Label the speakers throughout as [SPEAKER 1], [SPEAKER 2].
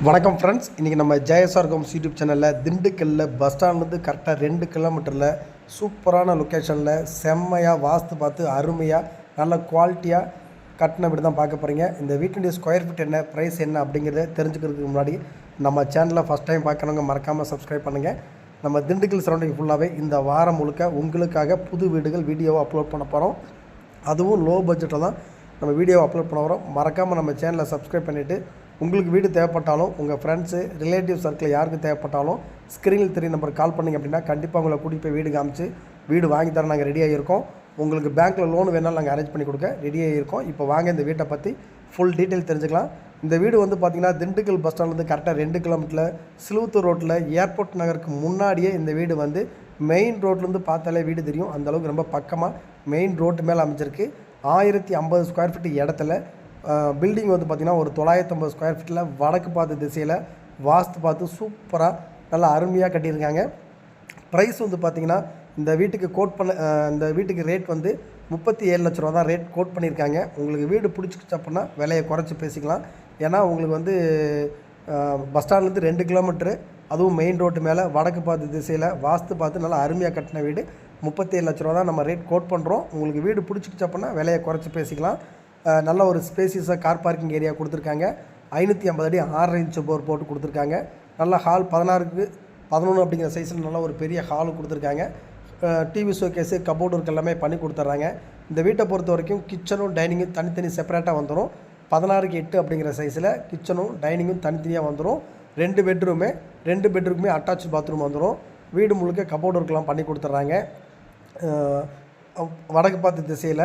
[SPEAKER 1] வணக்கம் ஃப்ரெண்ட்ஸ் இன்றைக்கி நம்ம ஜெயசார் கோம்ஸ் யூடியூப் சேனலில் திண்டுக்கல்லில் பஸ் ஸ்டாண்ட்லேருந்து கரெக்டாக ரெண்டு கிலோமீட்டரில் சூப்பரான லொக்கேஷனில் செம்மையாக வாஸ்து பார்த்து அருமையாக நல்ல குவாலிட்டியாக கட்டின வீடு தான் பார்க்க போகிறீங்க இந்த வீட்டினுடைய ஸ்கொயர் ஃபீட் என்ன ப்ரைஸ் என்ன அப்படிங்கிறத தெரிஞ்சுக்கிறதுக்கு முன்னாடி நம்ம சேனலில் ஃபஸ்ட் டைம் பார்க்குறவங்க மறக்காமல் சப்ஸ்கிரைப் பண்ணுங்கள் நம்ம திண்டுக்கல் சரௌண்டிங் ஃபுல்லாகவே இந்த வாரம் முழுக்க உங்களுக்காக புது வீடுகள் வீடியோவை அப்லோட் பண்ண போகிறோம் அதுவும் லோ பட்ஜெட்டில் தான் நம்ம வீடியோவை அப்லோட் பண்ண வரோம் மறக்காமல் நம்ம சேனலை சப்ஸ்கிரைப் பண்ணிவிட்டு உங்களுக்கு வீடு தேவைப்பட்டாலும் உங்கள் ஃப்ரெண்ட்ஸு ரிலேட்டிவ் சர்க்கிள் யாருக்கு தேவைப்பட்டாலும் ஸ்க்ரீனில் தெரிய நம்பருக்கு கால் பண்ணிங்க அப்படின்னா கண்டிப்பாக உங்களை கூட்டிகிட்டு போய் வீடு காமிச்சு வீடு வாங்கி தர நாங்கள் ரெடியாக இருக்கோம் உங்களுக்கு பேங்க்கில் லோன் வேணாலும் நாங்கள் அரேஞ்ச் பண்ணி கொடுக்க ரெடியாக இருக்கோம் இப்போ வாங்க இந்த வீட்டை பற்றி ஃபுல் டீட்டெயில் தெரிஞ்சுக்கலாம். இந்த வீடு வந்து பார்த்திங்கன்னா திண்டுக்கல் பஸ் ஸ்டாண்ட்லேருந்து கரெக்டாக ரெண்டு கிலோமீட்டரில் சிலுவத்தூர் ரோட்டில் ஏர்போர்ட் நகருக்கு முன்னாடியே இந்த வீடு வந்து மெயின் ரோட்லேருந்து பார்த்தாலே வீடு தெரியும். அந்த அளவுக்கு ரொம்ப பக்கமாக மெயின் ரோட்டு மேலே அமைஞ்சிருக்கு. ஆயிரத்தி ஐம்பது ஸ்கொயர் ஃபீட் இடத்துல பில்டிங் வந்து பார்த்திங்கன்னா ஒரு தொள்ளாயிரத்தம்பது ஸ்கொயர் ஃபீட்டில் வடக்கு பார்த்து திசையில் வாஸ்து பார்த்து சூப்பராக நல்லா அருமையாக கட்டியிருக்காங்க. ப்ரைஸ் வந்து பார்த்திங்கன்னா இந்த வீட்டுக்கு கோட் பண்ண இந்த வீட்டுக்கு ரேட் வந்து முப்பத்தி ஏழு லட்ச ரூபா தான் ரேட் கோட் பண்ணியிருக்காங்க. உங்களுக்கு வீடு பிடிச்சிக்கிச்சு அப்படின்னா விலையை குறைச்சி பேசிக்கலாம். ஏன்னா உங்களுக்கு வந்து பஸ் ஸ்டாண்ட்லேருந்து ரெண்டு கிலோமீட்ரு அதுவும் மெயின் ரோட்டு மேலே வடக்கு பார்த்து திசையில் வாஸ்து பார்த்து நல்லா அருமையாக கட்டின வீடு. முப்பத்தேழு லட்ச ரூபா தான் நம்ம ரேட் கோட் பண்ணுறோம் உங்களுக்கு வீடு பிடிச்சிக்கிச்சு அப்படின்னா விலையை குறைச்சி பேசிக்கலாம். நல்ல ஒரு ஸ்பேசியஸாக கார் பார்க்கிங் ஏரியா கொடுத்துருக்காங்க. ஐநூற்றி ஐம்பது அடி ஆறு இன்ச் போர் போட்டு கொடுத்துருக்காங்க. நல்ல ஹால் பதினாறுக்கு பதினொன்று அப்படிங்கிற சைஸில் நல்ல ஒரு பெரிய ஹாலும் கொடுத்துருக்காங்க. டிவி ஷோகேஸு கபோர்டு ஒர்க் எல்லாமே பண்ணி கொடுத்துட்றாங்க. இந்த வீட்டை பொறுத்த வரைக்கும் கிச்சனும் டைனிங்கும் தனித்தனி செப்பரேட்டாக வந்துடும் பதினாறுக்கு எட்டு அப்படிங்கிற சைஸில் கிச்சனும் டைனிங்கும் தனித்தனியாக வந்துடும் ரெண்டு பெட்ரூமே ரெண்டு பெட்ரூமே அட்டாச் பாத்ரூம் வந்துடும் வீடு முழுக்க கபோர்டு ஒர்க்லாம் பண்ணி கொடுத்துட்றாங்க. வடக்கு பார்த்த திசையில்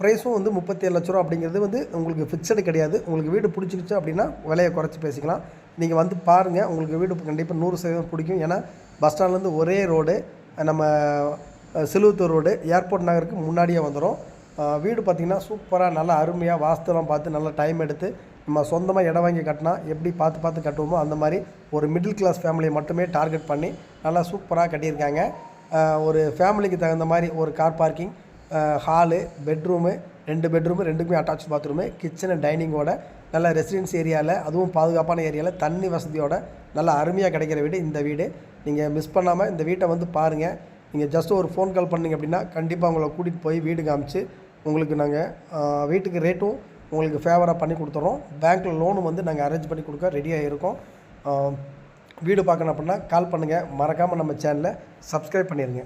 [SPEAKER 1] ப்ரைஸும் வந்து முப்பத்தேழு லட்ச ரூபா அப்படிங்கிறது வந்து உங்களுக்கு ஃபிக்ஸடு கிடையாது. உங்களுக்கு வீடு பிடிச்சிருச்சு அப்படின்னா விலையை குறைச்சி பேசிக்கலாம். நீங்கள் வந்து பாருங்கள் உங்களுக்கு வீடு கண்டிப்பாக நூறு சதவீதம் பிடிக்கும். ஏன்னா பஸ் ஸ்டாண்ட்லேருந்து ஒரே ரோடு நம்ம சிலுவத்தூர் ரோடு ஏர்போர்ட் நகருக்கு முன்னாடியே வந்துடும் வீடு பார்த்திங்கன்னா சூப்பராக நல்லா அருமையாக வாஸ்துலாம் பார்த்து நல்லா டைம் எடுத்து நம்ம சொந்தமாக இடம் வாங்கி கட்டினா எப்படி பார்த்து பார்த்து கட்டுவோமோ அந்த மாதிரி ஒரு மிடில் கிளாஸ் ஃபேமிலியை மட்டுமே டார்கெட் பண்ணி நல்லா சூப்பராக கட்டியிருக்காங்க. ஒரு ஃபேமிலிக்கு தகுந்த மாதிரி ஒரு கார் பார்க்கிங் ஹாலு பெட்ரூமு ரெண்டு பெட்ரூமு ரெண்டுக்குமே அட்டாச் பாத்ரூமு கிச்சனு டைனிங்கோட நல்ல ரெசிடென்ஸ் ஏரியாவில் அதுவும் பாதுகாப்பான ஏரியாவில் தண்ணி வசதியோட நல்லா அருமையாக கிடைக்கிற வீடு இந்த வீடு. நீங்கள் மிஸ் பண்ணாமல் இந்த வீட்டை வந்து பாருங்கள் நீங்கள் ஜஸ்ட் ஒரு ஃபோன் கால் பண்ணீங்க அப்படின்னா கண்டிப்பாக உங்களை கூட்டிகிட்டு போய் வீடு காமிச்சு உங்களுக்கு நாங்கள் வீட்டுக்கு ரேட்டும் உங்களுக்கு ஃபேவராக பண்ணி கொடுத்துறோம். பேங்க்கில் லோனும் வந்து நாங்கள் அரேஞ்ச் பண்ணி கொடுக்க ரெடியாக இருக்கோம் வீடு பார்க்கணும் அப்படின்னா கால் பண்ணுங்கள் மறக்காமல் நம்ம சேனலை சப்ஸ்கிரைப் பண்ணிடுங்க